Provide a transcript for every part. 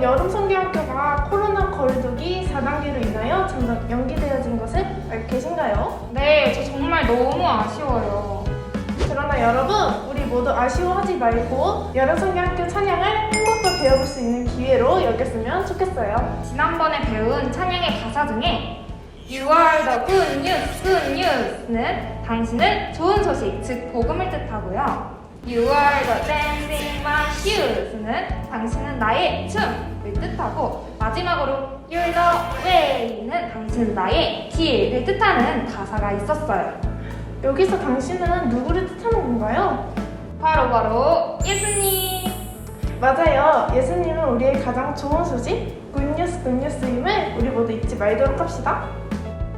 이번 여름 성경학교가 코로나 거리두기 4단계로 인하여 점점 연기되어진 것을 알고 계신가요? 네, 저 정말 너무 아쉬워요. 그러나 여러분, 우리 모두 아쉬워하지 말고 여름 성경학교 찬양을 한곡더 배워볼 수 있는 기회로 여겼으면 좋겠어요. 지난번에 배운 찬양의 가사 중에 You are the good news, good news는 당신은 좋은 소식, 즉 복음을 뜻하고요. You are the shoes는 당신은 나의 춤을 뜻하고 마지막으로 You're the way는 당신은 나의 길을 뜻하는 가사가 있었어요. 여기서 당신은 누구를 뜻하는 건가요? 바로 바로 예수님. 맞아요. 예수님은 우리의 가장 좋은 소식, 굿뉴스 굿뉴스임을 우리 모두 잊지 말도록 합시다.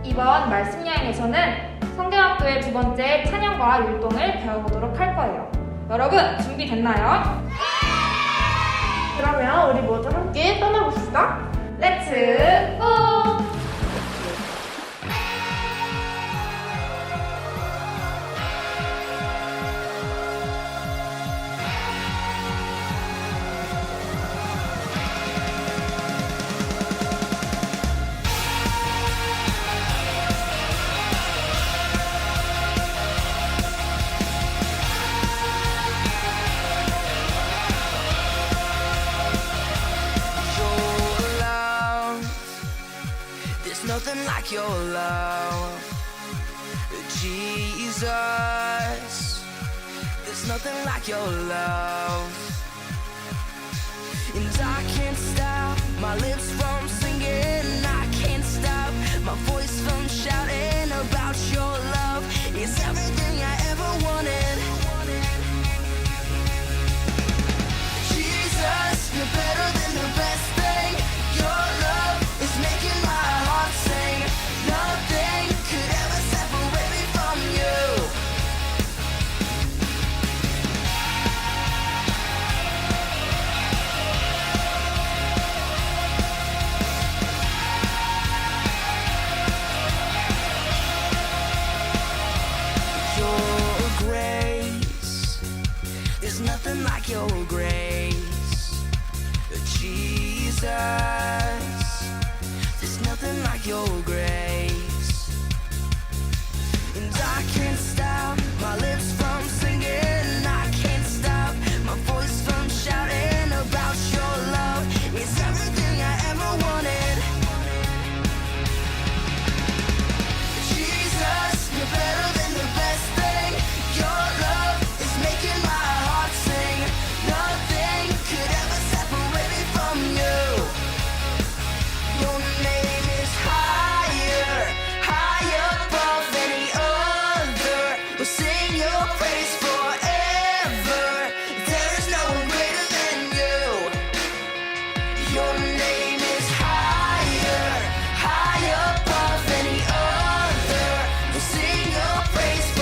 이번 말씀 여행에서는 성경학교의 두 번째 찬양과 율동을 배워보도록 할 거예요. 여러분 준비됐나요? 그러면 우리 모두 함께 떠나봅시다. 렛츠 고! There's nothing like your love, Jesus. There's nothing like your love, and I can't stop my lips from grace, Jesus. There's nothing like your grace, and I can't stop praise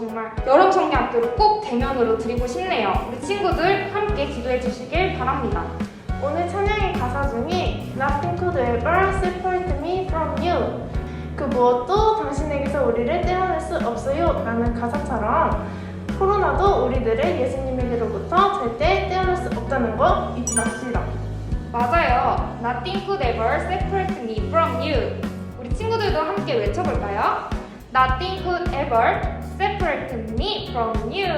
정말 여름 성경학교를 꼭 대면으로 드리고 싶네요. 우리 친구들 함께 기도해 주시길 바랍니다. 오늘 찬양의 가사 중에 Nothing could ever separate me from you 그 무엇도 당신에게서 우리를 떼어낼 수 없어요 라는 가사처럼 코로나도 우리들을 예수님에게로부터 절대 떼어낼 수 없다는 거 잊지 맙시다 맞아요. Nothing could ever separate me from you. 우리 친구들도 함께 외쳐볼까요? Nothing could ever separate me from you.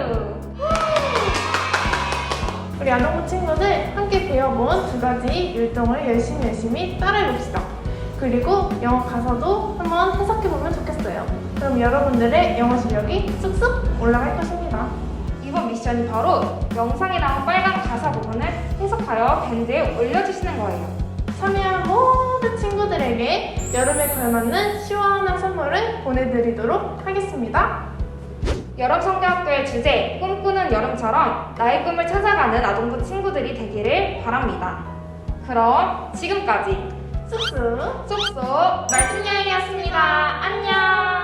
우리 아동부 친구들 함께 배워본 두 가지 율동을 열심히 열심히 따라해봅시다. 그리고 영어 가사도 한번 해석해보면 좋겠어요. 그럼 여러분들의 영어 실력이 쑥쑥 올라갈 것입니다. 이번 미션이 바로 영상에 나온 빨간 가사 부분을 해석하여 밴드에 올려주시는 거예요. 참여한 모든 친구들에게 여름에 걸맞는 시원한 선물을 보내드리도록 하겠습니다. 여름 성대학교의 주제 꿈꾸는 여름처럼 나의 꿈을 찾아가는 아동부 친구들이 되기를 바랍니다. 그럼 지금까지 쑥쑥 쏙쏙 말춘여행이었습니다. 안녕.